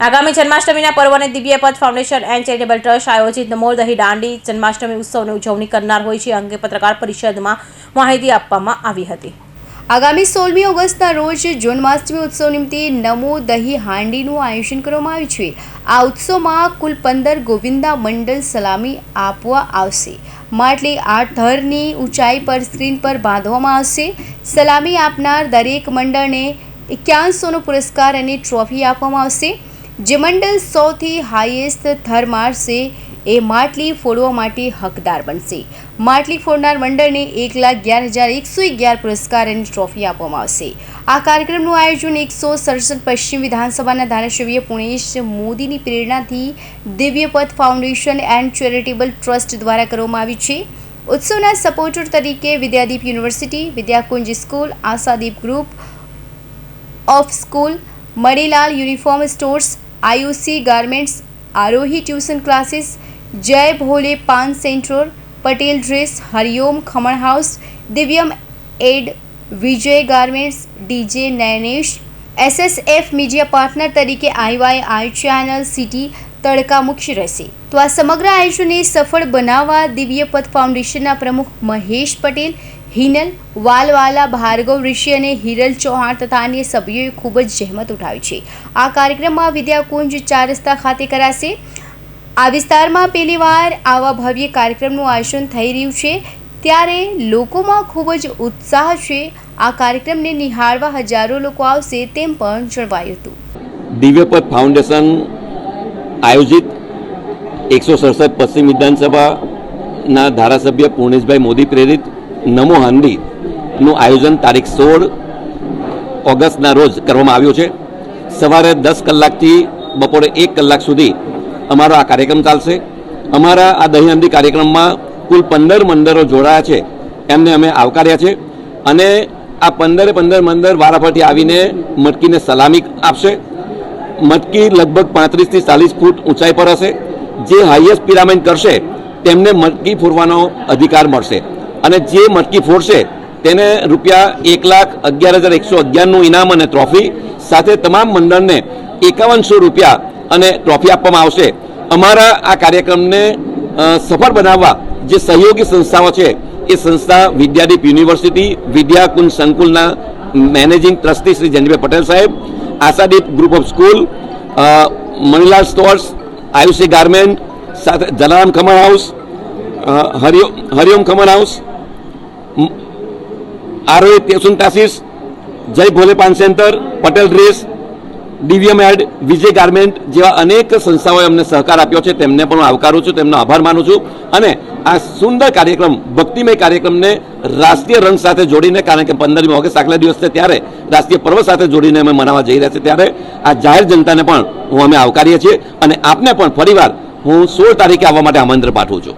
આગામી જન્માષ્ટમીના પર્વને Divyapath foundation and charitable trust આયોજિત નમોર દહી દાંડી જન્માષ્ટમી ઉત્સવની ઉજવણી કરનાર હોય છે અંગે પત્રકાર પરિષદમાં માહિતી આપવામાં આવી હતી. આગામી સોળમી ઓગસ્ટના રોજ જન્માષ્ટમી ઉત્સવ નિમિત્તે નમો દહી હાંડીનું આયોજન કરવામાં આવ્યું છે. આ ઉત્સવમાં કુલ પંદર ગોવિંદા મંડળ સલામી આપવા આવશે. માટલી આઠ ધરની ઊંચાઈ પર સ્ક્રીન પર બાંધવામાં આવશે. સલામી આપનાર દરેક મંડળને એક્યાસોનો પુરસ્કાર અને ટ્રોફી આપવામાં આવશે. જે મંડળ સૌથી હાઈએસ્ટ થર મારશે એ માટલી ફોડવા માટે હકદાર બનશે. માટલી ફોડનાર મંડળને એક લાખ અગિયાર હજાર એકસો અગિયાર પુરસ્કાર અને ટ્રોફી આપવામાં આવશે. આ કાર્યક્રમનું આયોજન એકસો સડસઠ પશ્ચિમ વિધાનસભાના ધારાસભ્ય પુણેશ મોદીની પ્રેરણાથી Divyapath foundation and charitable trust દ્વારા કરવામાં આવી છે. ઉત્સવના સપોર્ટર તરીકે Vidyadeep university, Vidyakunj school, Ashadeep group of school, Manilal uniform stores Ayushi garments Arohi tuition classes Jay Bhole paan centre Patel dress Hariom khaman house Divyam ad Vijay garments DJ Nainesh SSF media partner તરીકે આઈવાય આઈ channel city તડકા મુખ્ય રહેશે. તો આ સમગ્ર આયોજનને સફળ બનાવવા દિવ્યપથ ફાઉન્ડેશનના પ્રમુખ મહેશ પટેલ, હિનલ, વાલવાલા, ભાર્ગવ ઋષિ અને હિરલ ચૌહાણ તથા અન્ય સભ્યોએ ખૂબ જ જહેમત ઉઠાવી છે. આ કાર્યક્રમમાં વિદ્યાકુંજ ચાર રસ્તા ખાતે કરાશે. આ વિસ્તારમાં પહેલીવાર આવા ભવ્ય કાર્યક્રમનું આયોજન થઈ રહ્યું છે. ત્યારે લોકોમાં ખૂબ જ ઉત્સાહ છે. આ કાર્યક્રમને નિહાળવા હજારો લોકો આવશે તેમ પણ જણાવાયું હતું. દિવ્યપથ ફાઉન્ડેશન આયોજિત એકસો સડસઠ પશ્ચિમ વિધાનસભાના ધારાસભ્ય પૂર્ણેશભાઈ મોદી પ્રેરિત નમો હાંડીનું આયોજન તારીખ સોળ ઓગસ્ટના રોજ કરવામાં આવ્યું છે. સવારે દસ કલાકથી બપોરે એક કલાક સુધી અમારો આ કાર્યક્રમ ચાલશે. અમારા આ દહીહંડી કાર્યક્રમમાં કુલ પંદર મંડળો જોડાયા છે. એમને અમે આવકાર્યા છે અને આ પંદરે પંદર મંદર વારાફરતી આવીને મટકીને સલામી આપશે. મટકી લગભગ પાંત્રીસથી ચાલીસ ફૂટ ઊંચાઈ પર હશે. જે હાઈએસ્ટ પિરામિડ કરશે, તેમને મટકી ફોરવાનો અધિકાર મળશે. અને જે મટકી ફોડશે, તેને રૂપિયા એક લાખ અગિયાર હજાર એકસો અગિયારનું ઇનામ અને ટ્રોફી સાથે તમામ મંડળને એકાવનસો રૂપિયા અને ટ્રોફી આપવામાં આવશે. અમારા આ કાર્યક્રમને સફળ બનાવવા જે સહયોગી સંસ્થાઓ છે, એ સંસ્થા વિદ્યાદીપ યુનિવર્સિટી, વિદ્યાકુંજ સંકુલના મેનેજિંગ ટ્રસ્ટી શ્રી જનજીભાઈ પટેલ સાહેબ આશાદીપ ગ્રુપ ઓફ સ્કૂલ અ, મણીલાલ સ્ટોર્સ આયુષી ગાર્મેન્ટ સાથે જલારામ ખમણ હાઉસ અ, Hariom Hariom khaman house Arohi tuition classes Jay Bhole paan centre Patel dress DVM ad, Vijay garment જેવા અનેક સંસ્થાઓએ અમને સહકાર આપ્યો છે. તેમને પણ આવકારું છું, તેમનો આભાર માનું છું. અને આ સુંદર કાર્યક્રમ, ભક્તિમય કાર્યક્રમને રાષ્ટ્રીય રંગ સાથે જોડીને, કારણ કે પંદરમી ઓગસ્ટ આગલા દિવસ છે ત્યારે રાષ્ટ્રીય પર્વ સાથે જોડીને અમે મનાવવા જઈ રહ્યા છીએ ત્યારે આ જાહેર જનતાને પણ હું અમે આવકારીએ છીએ. અને આપને પણ ફરીવાર હું સોળ તારીખે આવવા માટે આમંત્રણ પાઠવું છું.